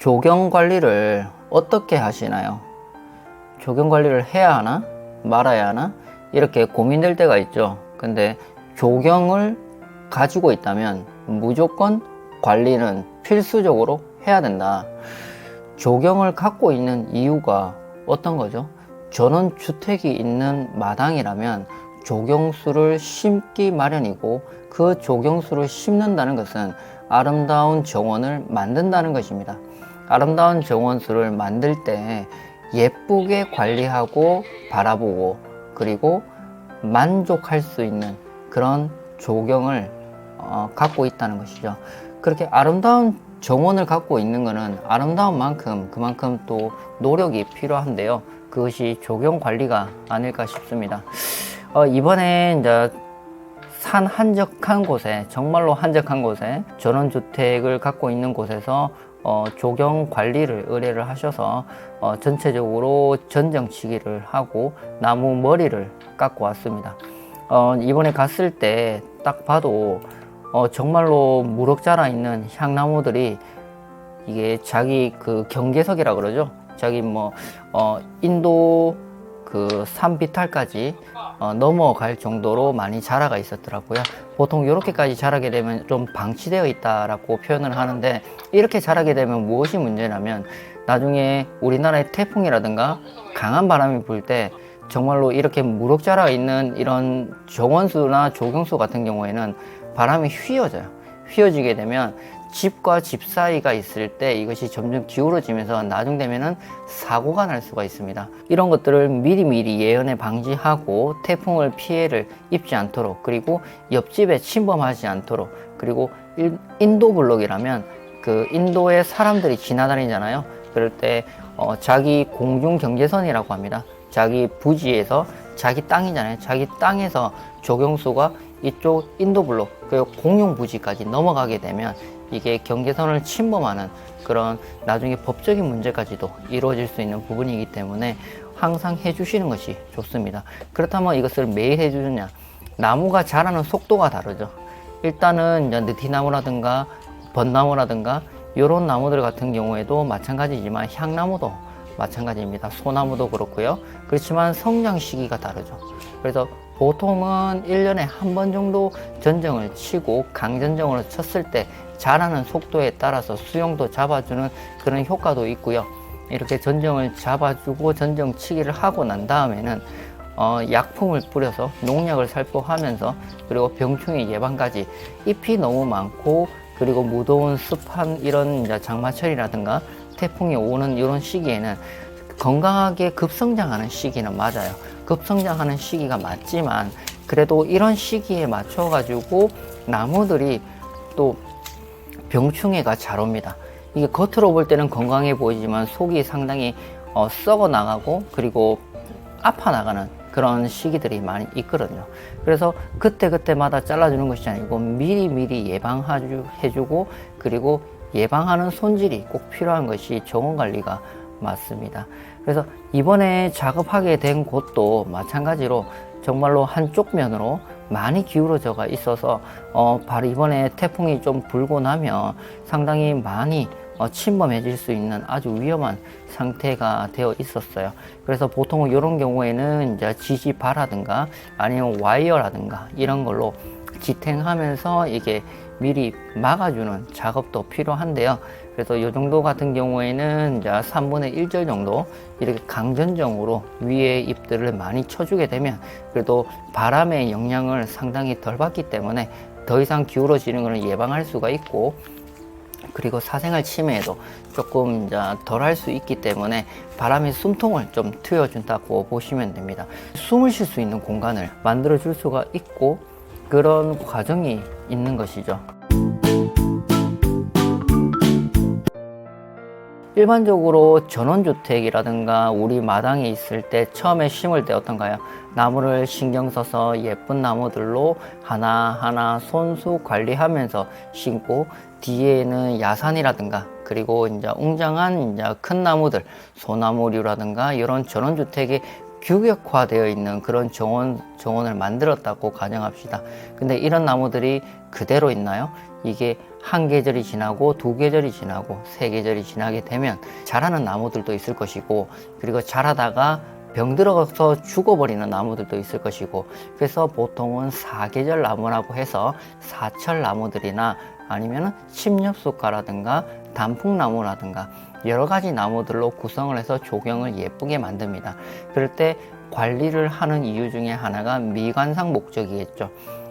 조경 관리를 어떻게 하시나요? 조경 관리를 해야 하나? 말아야 하나? 이렇게 고민될 때가 있죠. 근데 조경을 가지고 있다면 무조건 관리는 필수적으로 해야 된다. 조경을 갖고 있는 이유가 어떤 거죠? 전원 주택이 있는 마당이라면 조경수를 심기 마련이고 그 조경수를 심는다는 것은 아름다운 정원을 만든다는 것입니다. 아름다운 정원수를 만들 때 예쁘게 관리하고 바라보고 그리고 만족할 수 있는 그런 조경을 어, 갖고 있다는 것이죠. 그렇게 아름다운 정원을 갖고 있는 것은 아름다운 만큼 그만큼 또 노력이 필요한데요. 그것이 조경 관리가 아닐까 싶습니다. 어, 이번에 이제 산 한적한 곳에 정말로 한적한 곳에 전원주택을 갖고 있는 곳에서 어, 조경 관리를 의뢰를 하셔서 어, 전체적으로 전정치기를 하고 나무 머리를 깎고 왔습니다. 어, 이번에 갔을 때 딱 봐도 어, 정말로 무럭 자라 있는 향나무들이 이게 자기 그 경계석이라 그러죠. 자기 뭐 어, 인도 그 산비탈까지 어, 넘어갈 정도로 많이 자라가 있었더라고요. 보통 이렇게까지 자라게 되면 좀 방치되어 있다라고 표현을 하는데 이렇게 자라게 되면 무엇이 문제냐면 나중에 우리나라의 태풍이라든가 강한 바람이 불 때 정말로 이렇게 무럭 자라 있는 이런 정원수나 조경수 같은 경우에는 바람이 휘어져요. 휘어지게 되면 집과 집 사이가 있을 때 이것이 점점 기울어지면서 나중 되면은 사고가 날 수가 있습니다. 이런 것들을 미리미리 예언에 방지하고 태풍을 피해를 입지 않도록 그리고 옆집에 침범하지 않도록 그리고 일- 인도 블록이라면 그 인도에 사람들이 지나다니잖아요. 그럴 때 어, 자기 공중 경계선이라고 합니다. 자기 부지에서 자기 땅이잖아요. 자기 땅에서 조경수가 이쪽 인도 블록 그 공용 부지까지 넘어가게 되면 이게 경계선을 침범하는 그런 나중에 법적인 문제까지도 이루어질 수 있는 부분이기 때문에 항상 해주시는 것이 좋습니다. 그렇다면 이것을 매일 해주느냐? 나무가 자라는 속도가 다르죠. 일단은 느티나무라든가 벚나무라든가 이런 나무들 같은 경우에도 마찬가지지만 향나무도 마찬가지입니다. 소나무도 그렇고요. 그렇지만 성장 시기가 다르죠. 그래서 보통은 1년에 한 번 정도 전정을 치고 강전정으로 쳤을 때 자라는 속도에 따라서 수용도 잡아주는 그런 효과도 있고요. 이렇게 전정을 잡아주고 전정 치기를 하고 난 다음에는 어, 약품을 뿌려서 농약을 살포하면서 그리고 병충해 예방까지 잎이 너무 많고 그리고 무더운 습한 이런 장마철이라든가 태풍이 오는 이런 시기에는 건강하게 급성장하는 시기는 맞아요. 급성장하는 시기가 맞지만 그래도 이런 시기에 맞춰 가지고 나무들이 또 병충해가 잘 옵니다. 이게 겉으로 볼 때는 건강해 보이지만 속이 상당히 어, 썩어 나가고 그리고 아파 나가는 그런 시기들이 많이 있거든요. 그래서 그때그때마다 잘라주는 것이 아니고 미리미리 예방해주고 그리고 예방하는 손질이 꼭 필요한 것이 정원 관리가 맞습니다. 그래서 이번에 작업하게 된 곳도 마찬가지로 정말로 한쪽 면으로 많이 기울어져가 있어서 어, 바로 이번에 태풍이 좀 불고 나면 상당히 많이 어, 침범해질 수 있는 아주 위험한 상태가 되어 있었어요. 그래서 보통 이런 경우에는 이제 지지바라든가 아니면 와이어라든가 이런 걸로 지탱하면서 이게 미리 막아주는 작업도 필요한데요. 그래서 이 정도 같은 경우에는 이제 3분의 1절 정도 이렇게 강전정으로 위에 잎들을 많이 쳐주게 되면 그래도 바람의 영향을 상당히 덜 받기 때문에 더 이상 기울어지는 것을 예방할 수가 있고 그리고 사생활 침해에도 조금 덜 할 수 있기 때문에 바람의 숨통을 좀 트여준다고 보시면 됩니다. 숨을 쉴 수 있는 공간을 만들어 줄 수가 있고 그런 과정이 있는 것이죠. 일반적으로 전원주택이라든가 우리 마당에 있을 때 처음에 심을 때 어떤가요? 나무를 신경 써서 예쁜 나무들로 하나하나 손수 관리하면서 심고 뒤에는 야산이라든가 그리고 이제 웅장한 이제 큰 나무들 소나무류라든가 이런 전원주택이 규격화되어 있는 그런 정원, 정원을 만들었다고 가정합시다. 근데 이런 나무들이 그대로 있나요? 이게 한 계절이 지나고 두 계절이 지나고 세 계절이 지나게 되면 자라는 나무들도 있을 것이고 그리고 자라다가 병 들어가서 죽어버리는 나무들도 있을 것이고 그래서 보통은 사계절 나무라고 해서 사철 나무들이나 아니면 침엽수가라든가 단풍나무라든가 여러 가지 나무들로 구성을 해서 조경을 예쁘게 만듭니다. 그럴 때 관리를 하는 이유 중에 하나가 미관상 목적이겠죠.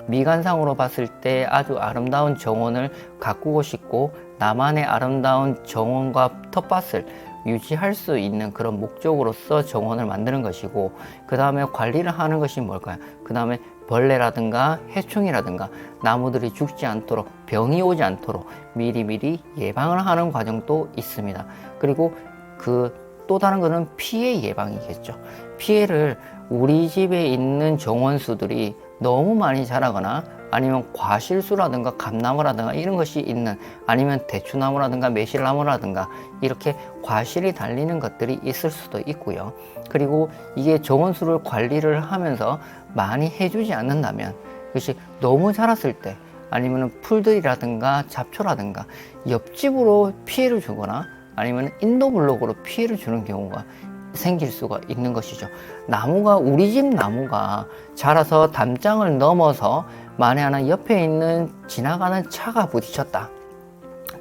미관상으로 봤을 때 아주 아름다운 정원을 가꾸고 싶고 나만의 아름다운 정원과 텃밭을 유지할 수 있는 그런 목적으로서 정원을 만드는 것이고 그 다음에 관리를 하는 것이 뭘까요? 그 다음에 벌레라든가 해충이라든가 나무들이 죽지 않도록 병이 오지 않도록 미리미리 예방을 하는 과정도 있습니다. 그리고 그 또 다른 거는 피해 예방이겠죠. 피해를 우리 집에 있는 정원수들이 너무 많이 자라거나 아니면 과실수라든가 감나무라든가 이런 것이 있는 아니면 대추나무라든가 매실나무라든가 이렇게 과실이 달리는 것들이 있을 수도 있고요. 그리고 이게 정원수를 관리를 하면서 많이 해주지 않는다면 그것이 너무 자랐을 때 아니면 풀들이라든가 잡초라든가 옆집으로 피해를 주거나 아니면 인도블록으로 피해를 주는 경우가 생길 수가 있는 것이죠. 나무가 우리 집 나무가 자라서 담장을 넘어서 만에 하나 옆에 있는 지나가는 차가 부딪혔다.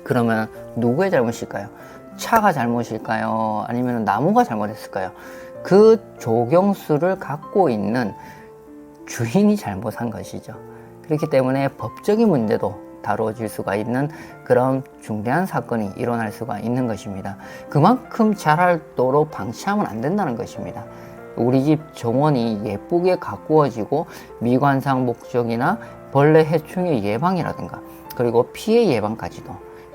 그러면 누구의 잘못일까요? 차가 잘못일까요? 아니면 나무가 잘못했을까요? 그 조경수를 갖고 있는 주인이 잘못한 것이죠. 그렇기 때문에 법적인 문제도 다루어질 수가 있는 그런 중대한 사건이 일어날 수가 있는 것입니다. 그만큼 자랄도록 방치하면 안 된다는 것입니다. 우리 집 정원이 예쁘게 가꾸어지고 미관상 목적이나 벌레 해충의 예방이라든가 그리고 피해 예방까지도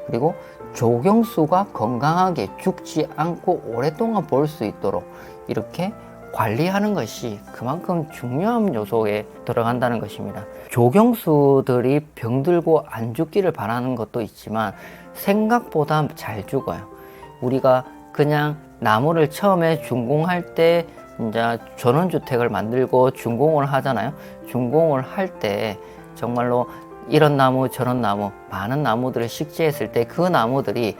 그리고 조경수가 건강하게 죽지 않고 오랫동안 볼 수 있도록 이렇게 관리하는 것이 그만큼 중요한 요소에 들어간다는 것입니다. 조경수들이 병들고 안 죽기를 바라는 것도 있지만 생각보다 잘 죽어요. 우리가 그냥 나무를 처음에 준공할 때 이제 전원주택을 만들고 준공을 하잖아요. 준공을 할 때 정말로 이런 나무 저런 나무 많은 나무들을 식재했을 때 그 나무들이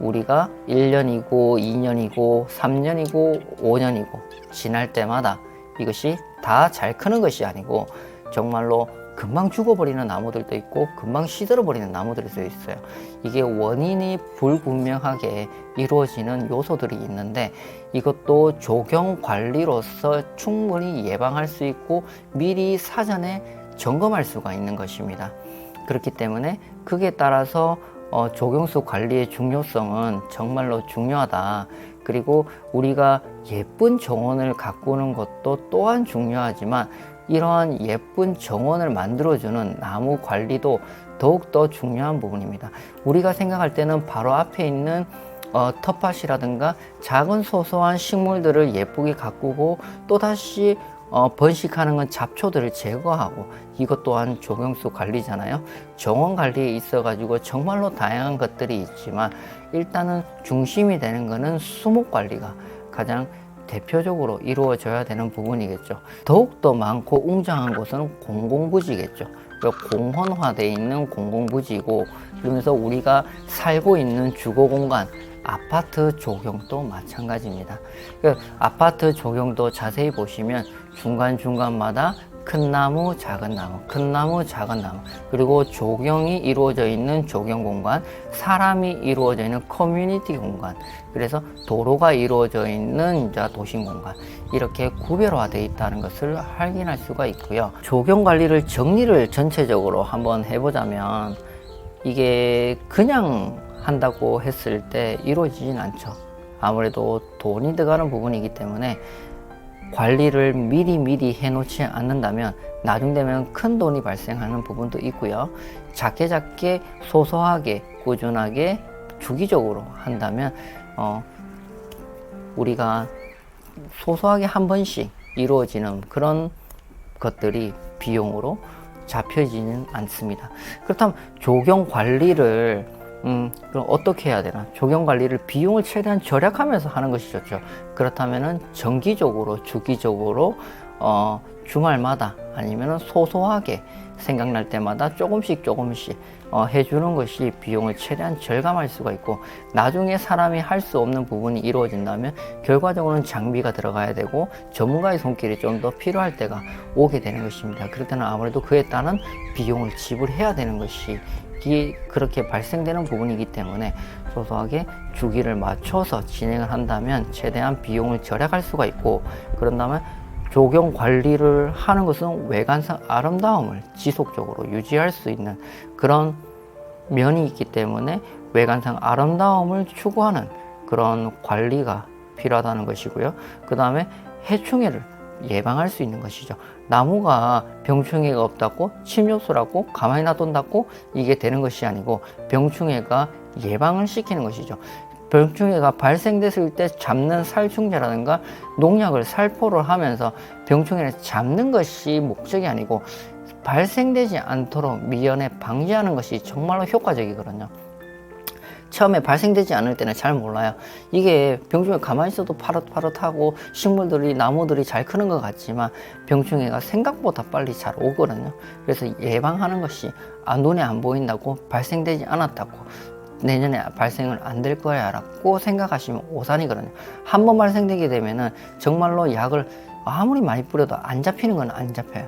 우리가 1년이고 2년이고 3년이고 5년이고 지날 때마다 이것이 다 잘 크는 것이 아니고 정말로 금방 죽어버리는 나무들도 있고 금방 시들어버리는 나무들도 있어요. 이게 원인이 불분명하게 이루어지는 요소들이 있는데 이것도 조경 관리로서 충분히 예방할 수 있고 미리 사전에 점검할 수가 있는 것입니다. 그렇기 때문에 그에 따라서 어, 조경수 관리의 중요성은 정말로 중요하다. 그리고 우리가 예쁜 정원을 가꾸는 것도 또한 중요하지만 이러한 예쁜 정원을 만들어주는 나무 관리도 더욱더 중요한 부분입니다. 우리가 생각할 때는 바로 앞에 있는 어, 텃밭이라든가 작은 소소한 식물들을 예쁘게 가꾸고 또다시 어, 번식하는 건 잡초들을 제거하고 이것 또한 조경수 관리잖아요. 정원 관리에 있어 가지고 정말로 다양한 것들이 있지만 일단은 중심이 되는 거는 수목 관리가 가장 대표적으로 이루어져야 되는 부분이겠죠. 더욱더 많고 웅장한 곳은 공공부지겠죠. 그러니까 공헌화되어 있는 공공부지고 그러면서 우리가 살고 있는 주거 공간 아파트 조경도 마찬가지입니다. 그 아파트 조경도 자세히 보시면 중간중간마다 큰 나무, 작은 나무, 큰 나무, 작은 나무, 그리고 조경이 이루어져 있는 조경 공간, 사람이 이루어져 있는 커뮤니티 공간, 그래서 도로가 이루어져 있는 도심 공간, 이렇게 구별화되어 있다는 것을 확인할 수가 있고요. 조경 관리를 정리를 전체적으로 한번 해보자면, 이게 그냥 한다고 했을 때 이루어지진 않죠. 아무래도 돈이 들어가는 부분이기 때문에 관리를 미리 미리 해놓지 않는다면 나중 되면 큰 돈이 발생하는 부분도 있고요. 작게 작게 소소하게 꾸준하게 주기적으로 한다면 어, 우리가 소소하게 한 번씩 이루어지는 그런 것들이 비용으로 잡혀지는 않습니다. 그렇다면 조경 관리를 음, 그럼 어떻게 해야 되나? 조경 관리를 비용을 최대한 절약하면서 하는 것이 좋죠. 그렇다면은 정기적으로, 주기적으로, 어, 주말마다 아니면 소소하게 생각날 때마다 조금씩 조금씩 어, 해주는 것이 비용을 최대한 절감할 수가 있고 나중에 사람이 할 수 없는 부분이 이루어진다면 결과적으로는 장비가 들어가야 되고 전문가의 손길이 좀 더 필요할 때가 오게 되는 것입니다. 그럴 때는 아무래도 그에 따른 비용을 지불해야 되는 것이 이 그렇게 발생되는 부분이기 때문에 소소하게 주기를 맞춰서 진행을 한다면 최대한 비용을 절약할 수가 있고 그런다면 조경 관리를 하는 것은 외관상 아름다움을 지속적으로 유지할 수 있는 그런 면이 있기 때문에 외관상 아름다움을 추구하는 그런 관리가 필요하다는 것이고요. 그 다음에 해충해를 예방할 수 있는 것이죠. 나무가 병충해가 없다고 침엽수라고 가만히 놔둔다고 이게 되는 것이 아니고 병충해가 예방을 시키는 것이죠. 병충해가 발생됐을 때 잡는 살충제라든가 농약을 살포를 하면서 병충해를 잡는 것이 목적이 아니고 발생되지 않도록 미연에 방지하는 것이 정말로 효과적이거든요. 처음에 발생되지 않을 때는 잘 몰라요. 이게 병충해 가만히 있어도 파릇파릇하고 식물들이 나무들이 잘 크는 것 같지만 병충해가 생각보다 빨리 잘 오거든요. 그래서 예방하는 것이 아, 눈에 안 보인다고 발생되지 않았다고 내년에 발생을 안 될 거야라고 생각하시면 오산이거든요. 한 번 발생되게 되면은 정말로 약을 아무리 많이 뿌려도 안 잡히는 건 안 잡혀요.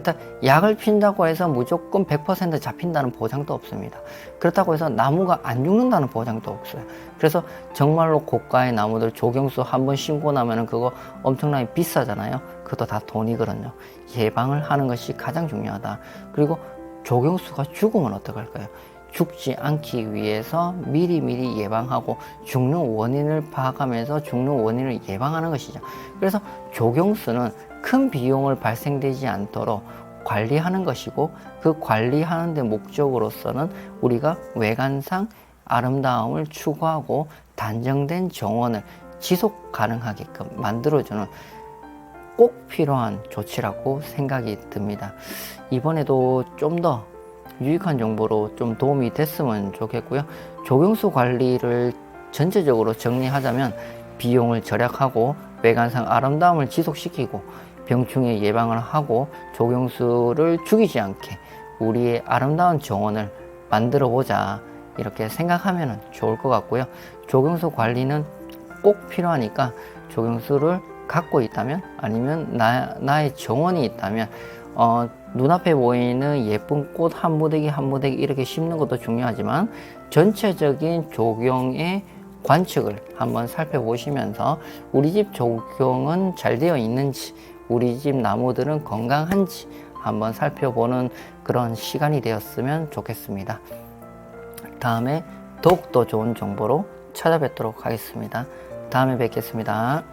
그렇다 약을 핀다고 해서 무조건 100% 잡힌다는 보장도 없습니다. 그렇다고 해서 나무가 안 죽는다는 보장도 없어요. 그래서 정말로 고가의 나무들 조경수 한 번 심고 나면은 그거 엄청나게 비싸잖아요. 그것도 다 돈이거든요. 예방을 하는 것이 가장 중요하다. 그리고 조경수가 죽으면 어떡할까요? 죽지 않기 위해서 미리미리 예방하고 죽는 원인을 파악하면서 죽는 원인을 예방하는 것이죠. 그래서 조경수는 큰 비용을 발생되지 않도록 관리하는 것이고 그 관리하는 데 목적으로서는 우리가 외관상 아름다움을 추구하고 단정된 정원을 지속 가능하게끔 만들어주는 꼭 필요한 조치라고 생각이 듭니다. 이번에도 좀 더 유익한 정보로 좀 도움이 됐으면 좋겠고요. 조경수 관리를 전체적으로 정리하자면 비용을 절약하고 외관상 아름다움을 지속시키고 병충해 예방을 하고 조경수를 죽이지 않게 우리의 아름다운 정원을 만들어 보자 이렇게 생각하면 좋을 것 같고요. 조경수 관리는 꼭 필요하니까 조경수를 갖고 있다면 아니면 나, 나의 정원이 있다면 어, 눈앞에 보이는 예쁜 꽃 한 무대기 한 무대기 이렇게 심는 것도 중요하지만 전체적인 조경의 관측을 한번 살펴보시면서 우리 집 조경은 잘 되어 있는지 우리 집 나무들은 건강한지 한번 살펴보는 그런 시간이 되었으면 좋겠습니다. 다음에 더욱더 좋은 정보로 찾아뵙도록 하겠습니다. 다음에 뵙겠습니다.